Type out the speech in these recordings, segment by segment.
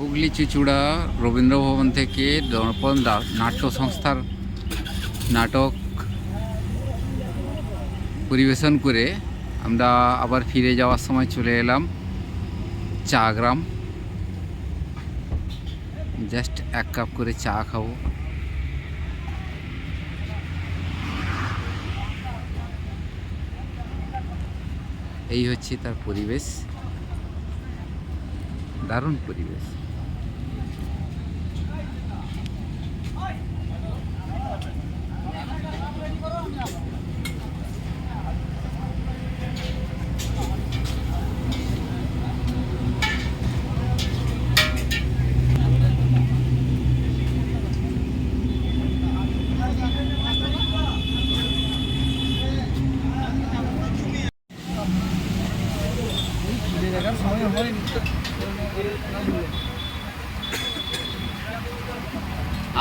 হুগলি চুচুড়া রবীন্দ্রভবন থেকে দর্পণ নাট্য সংস্থার নাটক পরিবেশন করে আমরা আবার ফিরে যাওয়ার সময় চলে এলাম চা গ্রাম জাস্ট এক কাপ করে চা খাব। এই হচ্ছে তার পরিবেশ। দারুণ পরিবেশ।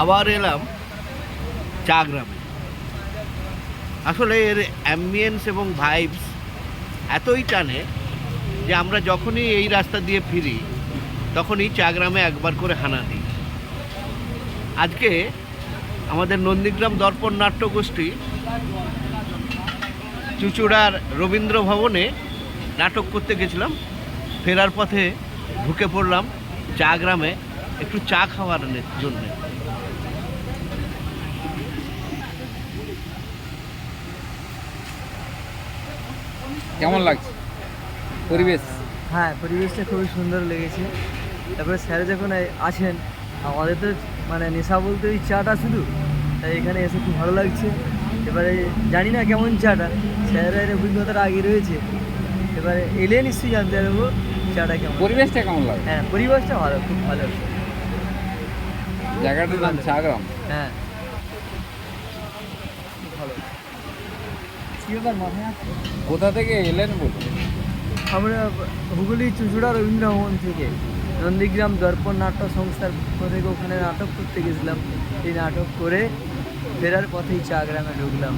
আবার এলাম চা গ্রামে আসলে এর অ্যাম্বিয়েন্স এবং ভাইবস এতই টানে যে আমরা যখনই এই রাস্তা দিয়ে ফিরি, তখনই চা গ্রামে একবার করে হানা দিই। আজকে আমাদের নন্দীগ্রাম দর্পণ নাট্যগোষ্ঠী চুচুড়ার রবীন্দ্র ভবনে নাটক করতে গেছিলাম। ফেরার পথে ঢুকে পড়লাম চা গ্রামে একটু চা খাওয়ার জন্য। কেমন লাগছে? পরিবেশ? হ্যাঁ পরিবেশটা খুবই সুন্দর লেগেছে। তারপরে স্যার যখন আছেন আমাদের তো মানে নেশা বলতে ওই চাটা শুধু। তাই এখানে এসে খুব ভালো লাগছে। এবারে জানি না কেমন চাটা। স্যারের অভিজ্ঞতাটা আগে রয়েছে। এবারে এলে নিশ্চয়ই জানতে পারব। চাটা কেমন পরিবেশটা কেমন লাগে? হ্যাঁ পরিবেশটা ভালো খুব ভালো। জায়গাটার নাম চাগ্রাম হ্যাঁ। ভালো কোথা থেকে এলেন বলুন? আমরা হুগলি চুচুড়া রবীন্দ্র ভবন থেকে নন্দীগ্রাম দর্পণ নাট্য সংস্থার পক্ষ থেকে ওখানে নাটক করতে গেছিলাম। এই নাটক করে ফেরার পথেই চা গ্রামে ঢুকলাম।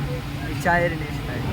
এই চায়ের নেশায়।